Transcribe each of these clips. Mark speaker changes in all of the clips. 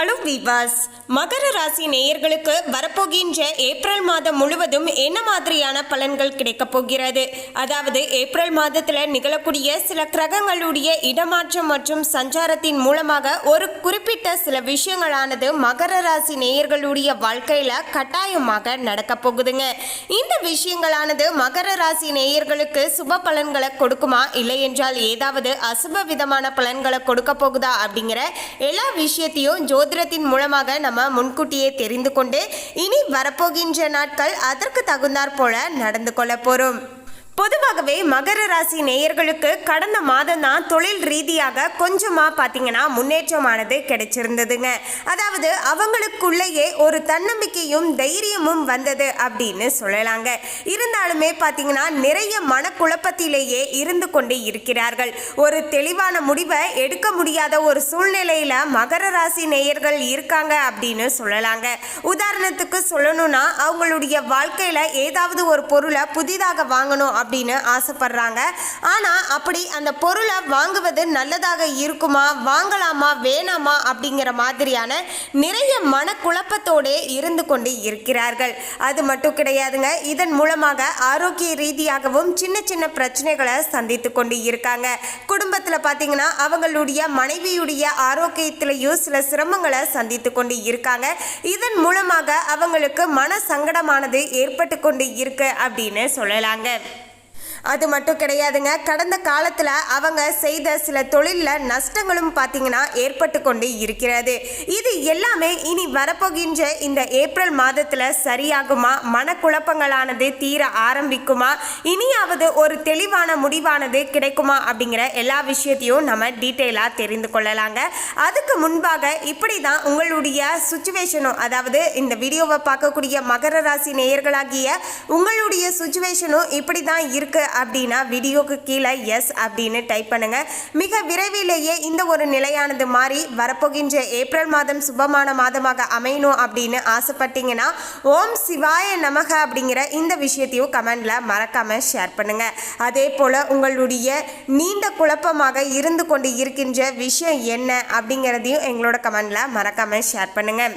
Speaker 1: Hello விவாஸ் மகர ராசி நேயர்களுக்கு வரப்போகின்ற ஏப்ரல் மாதம் முழுவதும் என்ன மாதிரியான பலன்கள் கிடைக்கப் போகிறது? அதாவது ஏப்ரல் மாதத்தில் நிகழக்கூடிய சில கிரகங்களுடைய இடமாற்றம் மற்றும் சஞ்சாரத்தின் மூலமாக ஒரு குறிப்பிட்ட சில விஷயங்களானது மகர ராசி நேயர்களுடைய வாழ்க்கையில் கட்டாயமாக நடக்கப் போகுதுங்க. இந்த விஷயங்களானது மகர ராசி நேயர்களுக்கு சுப பலன்களை கொடுக்குமா? இல்லை என்றால் ஏதாவது அசுப விதமான பலன்களை கொடுக்க போகுதா? அப்படிங்கிற எல்லா விஷயத்தையும் ஜோதிடத்தின் மூலமாக நம்ம முன்கூட்டியே தெரிந்து கொண்டு இனி வரப்போகின்ற நாட்கள் அதற்கு தகுந்தாற் போல நடந்து கொள்ள போறோம். பொதுவாகவே மகர ராசி நேயர்களுக்கு கடந்த மாதம் தான் தொழில் ரீதியாக கொஞ்சமாக பார்த்தீங்கன்னா முன்னேற்றமானது கிடைச்சிருந்ததுங்க. அதாவது அவங்களுக்குள்ளேயே ஒரு தன்னம்பிக்கையும் தைரியமும் வந்தது அப்படின்னு சொல்லலாங்க. இருந்தாலுமே பார்த்தீங்கன்னா நிறைய மனக்குழப்பத்திலேயே இருந்து கொண்டு இருக்கிறார்கள். ஒரு தெளிவான முடிவை எடுக்க முடியாத ஒரு சூழ்நிலையில் மகர ராசி நேயர்கள் இருக்காங்க அப்படின்னு சொல்லலாங்க. உதாரணத்துக்கு சொல்லணும்னா அவங்களுடைய வாழ்க்கையில் ஏதாவது ஒரு பொருளை புதிதாக வாங்கணும் அப்படின்னு ஆசைப்படுறாங்க. ஆனால் அப்படி அந்த பொருளை வாங்குவது நல்லதாக இருக்குமா? வாங்கலாமா? வேணாமா? அப்படிங்கிற மாதிரியான நிறைய மனக்குழப்பத்தோடே இருந்து கொண்டு இருக்கிறார்கள். அது மட்டும் கிடையாதுங்க. இதன் மூலமாக ஆரோக்கிய ரீதியாகவும் சின்ன சின்ன பிரச்சனைகளை சந்தித்து கொண்டு இருக்காங்க. குடும்பத்தில் பார்த்தீங்கன்னா அவங்களுடைய மனைவியுடைய ஆரோக்கியத்திலையும் சில சிரமங்களை சந்தித்து கொண்டு இருக்காங்க. இதன் மூலமாக அவங்களுக்கு மன சங்கடமானது ஏற்பட்டு கொண்டு இருக்கு அப்படின்னு சொல்லலாங்க. அது மட்டும் கிடையாதுங்க. கடந்த காலத்தில் அவங்க செய்த சில தொழிலில் நஷ்டங்களும் பார்த்தீங்கன்னா ஏற்பட்டு கொண்டு இருக்கிறது. இது எல்லாமே இனி வரப்போகின்ற இந்த ஏப்ரல் மாதத்தில் சரியாகுமா? மனக்குழப்பங்களானது தீர ஆரம்பிக்குமா? இனியாவது ஒரு தெளிவான முடிவானது கிடைக்குமா? அப்படிங்கிற எல்லா விஷயத்தையும் நம்ம டீட்டெயிலாக தெரிந்து கொள்ளலாங்க. அதுக்கு முன்பாக இப்படி தான் உங்களுடைய சுச்சுவேஷனும் அதாவது இந்த வீடியோவை பார்க்கக்கூடிய மகர ராசி நேயர்களாகிய உங்களுடைய சுச்சுவேஷனும் இப்படி தான் இருக்குது அப்படின்னா வீடியோக்கு கீழே எஸ் அப்படின்னு டைப் பண்ணுங்கள் மிக விரைவிலேயே இந்த ஒரு நிலையானது மாறி வரப்போகின்ற ஏப்ரல் மாதம் சுபமான மாதமாக அமையணும் அப்படின்னு ஆசைப்பட்டீங்கன்னா ஓம் சிவாய நமக அப்படிங்கிற இந்த விஷயத்தையும் கமெண்டில் மறக்காம ஷேர் பண்ணுங்கள் அதே போல் உங்களுடைய நீண்ட குழப்பமாக இருந்து கொண்டு இருக்கின்ற விஷயம் என்ன அப்படிங்கிறதையும் எங்களோட கமெண்டில் மறக்காமல் ஷேர் பண்ணுங்கள்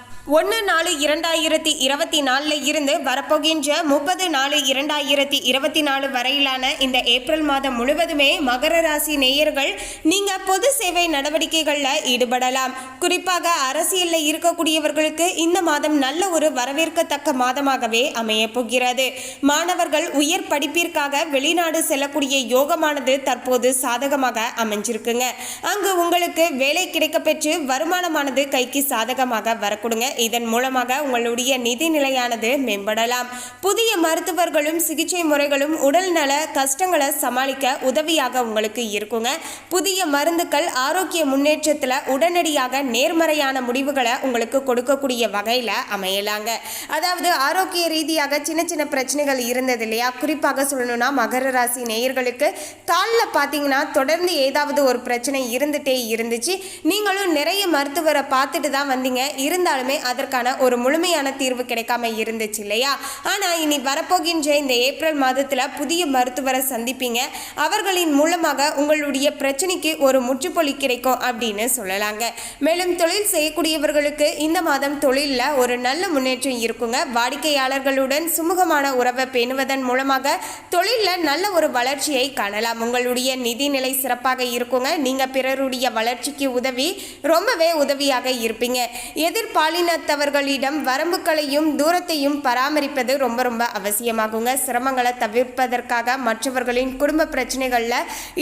Speaker 1: ஒன்று நாலு இரண்டாயிரத்தி இருபத்தி நாலில் இருந்து வரப்போகின்ற முப்பது நாலு இரண்டாயிரத்தி இருபத்தி நாலு வரையிலான இந்த ஏப்ரல் மாதம் முழுவதுமே மகர ராசி நேயர்கள் நீங்கள் பொது சேவை நடவடிக்கைகளில் ஈடுபடலாம். குறிப்பாக அரசியலில் இருக்கக்கூடியவர்களுக்கு இந்த மாதம் நல்ல ஒரு வரவேற்கத்தக்க மாதமாகவே அமையப் போகிறது. மாணவர்கள் உயர் படிப்பிற்காக வெளிநாடு செல்லக்கூடிய யோகமானது தற்போது சாதகமாக அமைஞ்சிருக்குங்க. அங்கு உங்களுக்கு வேலை கிடைக்கப்பெற்று வருமானமானது கைக்கு சாதகமாக வரக்கூடுங்க இதன் மூலமாக உங்களுடைய நிதி நிலையானது மேம்படலாம். புதிய மருத்துவர்களும் சிகிச்சை முறைகளும் உடல்நல கஷ்டங்களை சமாளிக்க உதவியாக உங்களுக்கு இருக்குங்க. புதிய மருந்துகள் ஆரோக்கிய முன்னேற்றத்தில் உடனடியாக நேர்மறையான முடிவுகளை உங்களுக்கு கொடுக்கக்கூடிய வகையில் அமையலாங்க. அதாவது ஆரோக்கிய ரீதியாக சின்ன சின்ன பிரச்சனைகள் இருந்தது இல்லையா? குறிப்பாக சொல்லணும்னா மகர ராசி நேயர்களுக்கு காலில் பார்த்தீங்கன்னா தொடர்ந்து ஏதாவது ஒரு பிரச்சனை இருந்துகிட்டே இருந்துச்சு. நீங்களும் நிறைய மருத்துவரை பார்த்துட்டு தான் வந்தீங்க. இருந்தாலுமே அதற்கான ஒரு முழுமையான தீர்வு கிடைக்காம இருந்துச்சு இல்லையா? ஆனால் இனி வரப்போகின்ற இந்த ஏப்ரல் மாதத்தில் புதிய மருத்துவரை சந்திப்பீங்க. அவர்களின் மூலமாக உங்களுடைய பிரச்சனைக்கு ஒரு முற்றுப்புள்ளி கிடைக்கும் அப்படின்னு சொல்லலாங்க. மேலும் தொழில் செய்யக்கூடியவர்களுக்கு இந்த மாதம் தொழிலில் ஒரு நல்ல முன்னேற்றம் இருக்குங்க. வாடிக்கையாளர்களுடன் சுமூகமான உறவை பேணுவதன் மூலமாக தொழிலில் நல்ல ஒரு வளர்ச்சியை காணலாம். உங்களுடைய நிதி நிலை சிறப்பாக இருக்குங்க. நீங்கள் பிறருடைய வளர்ச்சிக்கு உதவி ரொம்பவே உதவியாக இருப்பீங்க. எதிர்பாலின எதிர்பாலினத்தவர்களிடம் வரம்புகளையும் தூரத்தையும் பராமரிப்பது ரொம்ப ரொம்ப அவசியமாகுங்க. சிரமங்களை தவிர்ப்பதற்காக மற்றவர்களின் குடும்ப பிரச்சனைகளில்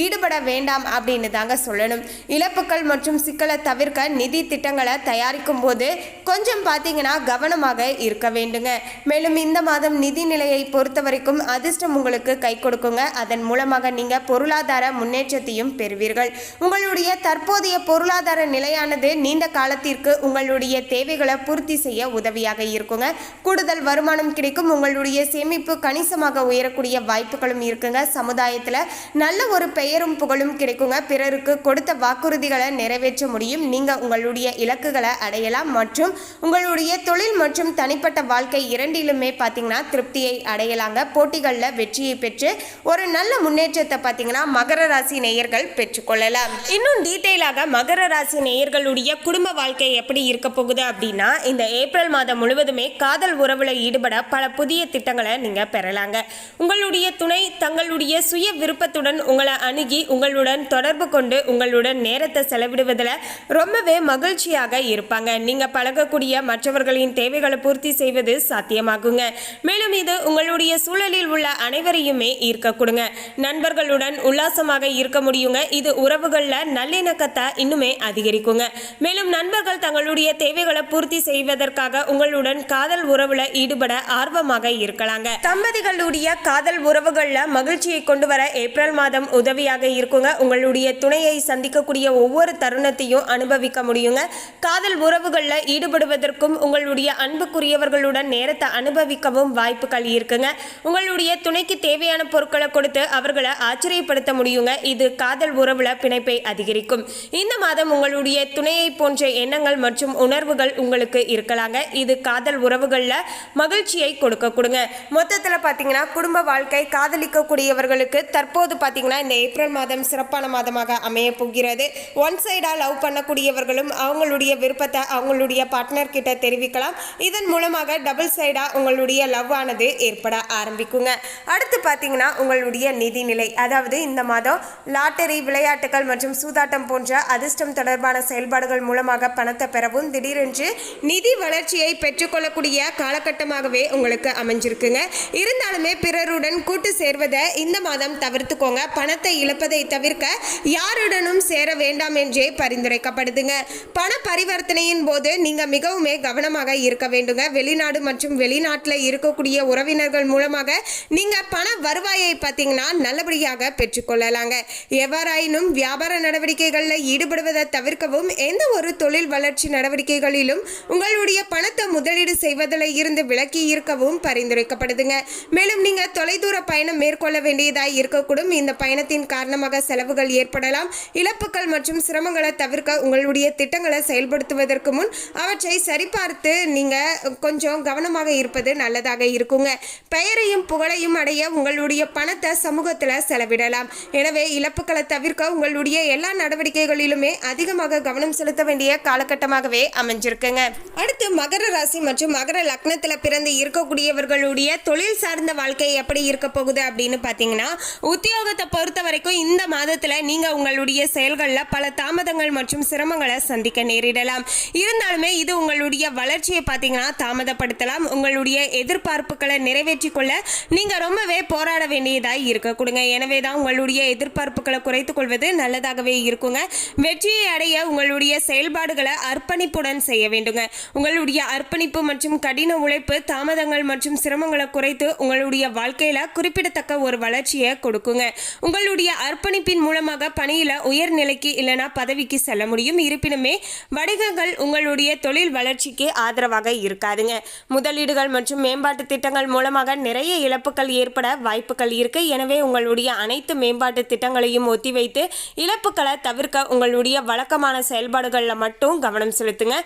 Speaker 1: ஈடுபட வேண்டாம் அப்படின்னு தாங்க சொல்லணும். இழப்புகள் மற்றும் சிக்கலை தவிர்க்க நிதி திட்டங்களை தயாரிக்கும் போது கொஞ்சம் பார்த்தீங்கன்னா கவனமாக இருக்க வேண்டுங்க. மேலும் இந்த மாதம் நிதி நிலையை பொறுத்த வரைக்கும் அதிர்ஷ்டம் உங்களுக்கு கை கொடுக்குங்க. அதன் மூலமாக நீங்கள் பொருளாதார முன்னேற்றத்தையும் பெறுவீர்கள். உங்களுடைய தற்போதைய பொருளாதார நிலையானது நீண்ட காலத்திற்கு உங்களுடைய தேவைகளை பூர்த்தி செய்ய உதவியாக இருக்குங்க. கூடுதல் வருமானம் கிடைக்கும். உங்களுடைய சேமிப்பு கணிசமாக உயரக்கூடிய வாய்ப்புகளும் இருக்குங்க. சமுதாயத்தில் நல்ல ஒரு பெயரும் புகழும் கிடைக்குங்க. பிறருக்கு கொடுத்த வாக்குறுதிகளை நிறைவேற்ற முடியும். நீங்கள் உங்களுடைய இலக்குகளை அடையலாம். மற்றும் உங்களுடைய தொழில் மற்றும் தனிப்பட்ட வாழ்க்கை இரண்டிலுமே பார்த்தீங்கன்னா திருப்தியை அடையலாங்க. போட்டிகளில் வெற்றியை பெற்று ஒரு நல்ல முன்னேற்றத்தை பார்த்தீங்கன்னா மகர ராசி நேயர்கள் பெற்றுக்கொள்ளலாம் இன்னும் டீட்டெயிலாக மகர ராசி நேயர்களுடைய குடும்ப வாழ்க்கை எப்படி இருக்க போகுது அப்படின்னா இந்த ஏப்ரல் மாதம் முழுவதுமே காதல் உறவுல ஈடுபட பல புதிய திட்டங்களை நீங்க பெறலாங்க. உங்களுடைய துணை தங்களுடைய சுய விருப்பத்துடன் உங்களை அணுகி உங்களுடன் தொடர்பு கொண்டு உங்களுடன் நேரத்தை செலவிடுவதில் ரொம்பவே மகிழ்ச்சியாக இருப்பாங்க. நீங்க பழகக்கூடிய மற்றவர்களின் தேவைகளை பூர்த்தி செய்வது சாத்தியமாகுங்க. மேலும் இது உங்களுடைய சூழலில் உள்ள அனைவரையுமே ஈர்க்க கொடுங்க. நண்பர்களுடன் உல்லாசமாக இருக்க முடியுங்க. இது உறவுகளில் நல்லிணக்கத்தை இன்னுமே அதிகரிக்குங்க. மேலும் நண்பர்கள் தங்களுடைய தேவைகளை பூர்த்தி செய்வதற்காக உங்களுடன் காதல் உறவுல ஈடுபட ஆர்வமாக இருக்கலாங்க. தம்பதிகளுடைய காதல் உறவுகள்ல மகிழ்ச்சியை கொண்டு வர ஏப்ரல் மாதம் உதவியாக இருக்குங்க. உங்களுடைய துணையை சந்திக்கக்கூடிய ஒவ்வொரு தருணத்தையும் அனுபவிக்க முடியுங்க. காதல் உறவுகள்ல ஈடுபடுவதற்கும் உங்களுடைய அன்புக்குரியவர்களுடன் நேரத்தை அனுபவிக்கவும் வாய்ப்புகள் இருக்குங்க. உங்களுடைய துணைக்கு தேவையான பொருட்களை கொடுத்து அவர்களை ஆச்சரியப்படுத்த முடியுங்க. இது காதல் உறவுல பிணைப்பை அதிகரிக்கும். இந்த மாதம் உங்களுடைய துணையை போன்ற எண்ணங்கள் மற்றும் உணர்வுகள் உங்களுக்கு இருக்கலாங்க. இது காதல் உறவுகளில் மகிழ்ச்சியை கொடுக்க கொடுங்க. மொத்தத்தில் பார்த்தீங்கன்னா குடும்ப வாழ்க்கை காதலிக்கக்கூடியவர்களுக்கு தற்போது பார்த்தீங்கன்னா இந்த ஏப்ரல் மாதம் சிறப்பான மாதமாக அமைய போகிறது. ஒன் சைடாக லவ் பண்ணக்கூடியவர்களும் அவங்களுடைய விருப்பத்தை அவங்களுடைய பார்ட்னர் கிட்ட தெரிவிக்கலாம். இதன் மூலமாக டபுள் சைடாக உங்களுடைய லவ் ஆனது ஏற்பட ஆரம்பிக்குங்க. அடுத்து பார்த்தீங்கன்னா உங்களுடைய நிதிநிலை. அதாவது இந்த மாதம் லாட்டரி விளையாட்டுகள் மற்றும் சூதாட்டம் போன்ற அதிர்ஷ்டம் தொடர்பான செயல்பாடுகள் மூலமாக பணத்தை பெறவும் திடீரென்று நிதி வளர்ச்சியை பெற்றுக்கொள்ளக்கூடிய காலகட்டமாகவே உங்களுக்கு அமைஞ்சிருக்குங்க. இருந்தாலுமே பிறருடன் கூட்டு சேர்வதை இந்த மாதம் தவிர்த்துக்கோங்க. பணத்தை இழப்பதை தவிர்க்க யாருடனும் சேர வேண்டாம் என்றே பரிந்துரைக்கப்படுதுங்க. பண பரிவர்த்தனையின் போது நீங்க மிகவுமே கவனமாக இருக்க வேண்டுங்க. வெளிநாடு மற்றும் வெளிநாட்டில் இருக்கக்கூடிய உறவினர்கள் மூலமாக நீங்க பண வருவாயை பார்த்தீங்கன்னா நல்லபடியாக பெற்றுக்கொள்ளலாங்க. எவ்வாறாயினும் வியாபார நடவடிக்கைகளில் ஈடுபடுவதை தவிர்க்கவும் எந்த ஒரு தொழில் வளர்ச்சி நடவடிக்கைகளிலும் உங்களுடைய பணத்தை முதலீடு செய்வதில் இருந்து விலக்கி இருக்கவும் பரிந்துரைக்கப்படுதுங்க. மேலும் நீங்க தொலைதூர பயணம் மேற்கொள்ள வேண்டியதாய் இருக்கக்கூடும். இந்த பயணத்தின் காரணமாக செலவுகள் ஏற்படலாம். இழப்புகள் மற்றும் சிரமங்களை தவிர்க்க உங்களுடைய திட்டங்களை செயல்படுத்துவதற்கு முன் அவற்றை சரிபார்த்து நீங்க கொஞ்சம் கவனமாக இருப்பது நல்லதாக இருக்குங்க. பெயரையும் புகழையும் அடைய உங்களுடைய பணத்தை சமூகத்தில் செலவிடலாம். எனவே இழப்புகளை தவிர்க்க உங்களுடைய எல்லா நடவடிக்கைகளிலுமே அதிகமாக கவனம் செலுத்த வேண்டிய காலகட்டமாகவே அமைஞ்சிருக்குங்க. அடுத்து மகர ராசி மற்றும் மகர லக்னத்தில் பிறந்து இருக்கக்கூடியவர்களுடைய தொழில் சார்ந்த வாழ்க்கை எப்படி இருக்க போகுது அப்படின்னு பார்த்தீங்கன்னா உத்தியோகத்தை பொறுத்த வரைக்கும் இந்த மாதத்தில் நீங்கள் உங்களுடைய செயல்களில் பல தாமதங்கள் மற்றும் சிரமங்களை சந்திக்க நேரிடலாம். இருந்தாலுமே இது உங்களுடைய வளர்ச்சியை பார்த்தீங்கன்னா தாமதப்படுத்தலாம். உங்களுடைய எதிர்பார்ப்புகளை நிறைவேற்றிக் கொள்ள நீங்கள் ரொம்பவே போராட வேண்டியதாக இருக்க கொடுங்க எனவே தான் உங்களுடைய எதிர்பார்ப்புகளை குறைத்துக் கொள்வது நல்லதாகவே இருக்குங்க. வெற்றியை அடைய உங்களுடைய செயல்பாடுகளை அர்ப்பணிப்புடன் செய்ய வேண்டுங்க. உங்களுடைய அர்ப்பணிப்பு மற்றும் கடின உழைப்பு தாமதங்கள் மற்றும் சிரமங்களை குறைத்து உங்களுடைய வாழ்க்கையில குறிப்பிடத்தக்க ஒரு வளர்ச்சியை கொடுக்குங்க. உங்களுடைய அர்ப்பணிப்பின் மூலமாக பணியில உயர்நிலைக்கு இல்லைனா பதவிக்கு செல்ல முடியும். இருப்பினுமே வணிகங்கள் உங்களுடைய தொழில் வளர்ச்சிக்கு ஆதரவாக இருக்காதுங்க. முதலீடுகள் மற்றும் மேம்பாட்டு திட்டங்கள் மூலமாக நிறைய இழப்புகள் ஏற்பட வாய்ப்புகள் இருக்கு. எனவே உங்களுடைய அனைத்து மேம்பாட்டு திட்டங்களையும் ஒத்திவைத்து இழப்புகளை தவிர்க்க உங்களுடைய வழக்கமான செயல்பாடுகளில் மட்டும் கவனம் செலுத்துங்க.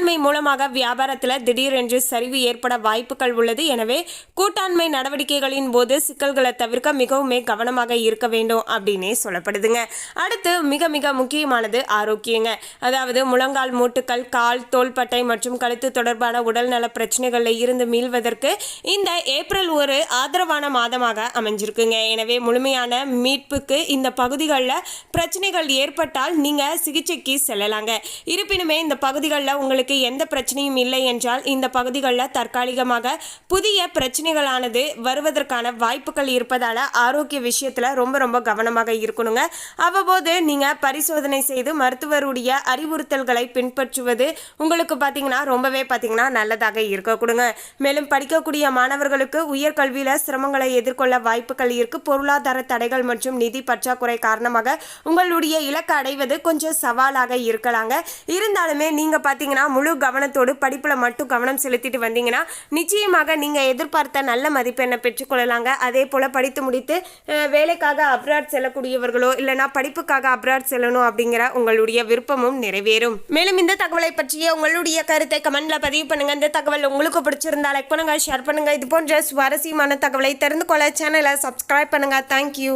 Speaker 1: கூட்டாண்மை மூலமாக வியாபாரத்தில் திடீரென்று சரிவு ஏற்பட வாய்ப்புகள் உள்ளது. எனவே கூட்டாண்மை நடவடிக்கைகளின் போது சிக்கல்களை தவிர்க்க மிகவுமே கவனமாக இருக்க வேண்டும் அப்படின்னே சொல்லப்படுதுங்க. அடுத்து மிக மிக முக்கியமானது ஆரோக்கியங்க. அதாவது முழங்கால் மூட்டுக்கள் கால் தோள்பட்டை மற்றும் கழுத்து தொடர்பான உடல்நல பிரச்சனைகளில் இருந்து மீள்வதற்கு இந்த ஏப்ரல் ஒரு ஆதரவான மாதமாக அமைஞ்சிருக்குங்க. எனவே முழுமையான மீட்புக்கு இந்த பகுதிகளில் பிரச்சனைகள் ஏற்பட்டால் நீங்கள் சிகிச்சைக்கு செல்லலாங்க. இருப்பினுமே இந்த பகுதிகளில் உங்களுக்கு எந்த பிரச்சனையும் இல்லை என்றால் இந்த பகுதிகளில் தற்காலிகமாக புதிய பிரச்சனைகளானது வருவதற்கான வாய்ப்புகள் இருப்பதால் ஆரோக்கிய விஷயத்தில் ரொம்ப ரொம்ப கவனமாக இருக்கணுங்க. அவ்வப்போது நீங்கள் பரிசோதனை செய்து மருத்துவருடைய அறிவுறுத்தல்களை பின்பற்றுவது உங்களுக்கு பார்த்தீங்கன்னா ரொம்பவே பார்த்தீங்கன்னா நல்லதாக இருக்க கொடுங்க மேலும் படிக்கக்கூடிய மாணவர்களுக்கு உயர்கல்வியில் சிரமங்களை எதிர்கொள்ள வாய்ப்புகள் இருக்கு. பொருளாதார தடைகள் மற்றும் நிதி பற்றாக்குறை காரணமாக உங்களுடைய இலக்கை அடைவது கொஞ்சம் சவாலாக இருக்கலாங்க. இருந்தாலுமே நீங்கள் பார்த்தீங்கன்னா முழு கவனத்தோடு படிப்பில் மட்டும் கவனம் செலுத்திட்டு வந்தீங்கன்னா நிச்சயமாக நீங்கள் எதிர்பார்த்த நல்ல மதிப்பெண்ணை பெற்றுக்கொள்ளலாங்க. அதே போல் படித்து முடித்து வேலைக்காக அப்ராட் செல்லக்கூடியவர்களோ இல்லைனா படிப்புக்காக அப்ராட் செல்லணும் அப்படிங்கிற உங்களுடைய விருப்பமும் நிறைவேறும். மேலும் இந்த தகவலை பற்றிய உங்களுடைய கருத்தை கமெண்ட்ல பதிவு பண்ணுங்க. இந்த தகவல் உங்களுக்கு பிடிச்சிருந்தா லைக் பண்ணுங்க ஷேர் பண்ணுங்க. இது போன்ற சுவாரஸ்யமான தகவலை தெரிந்து கொள்ள சேனலை சப்ஸ்கிரைப் பண்ணுங்க. தேங்க்யூ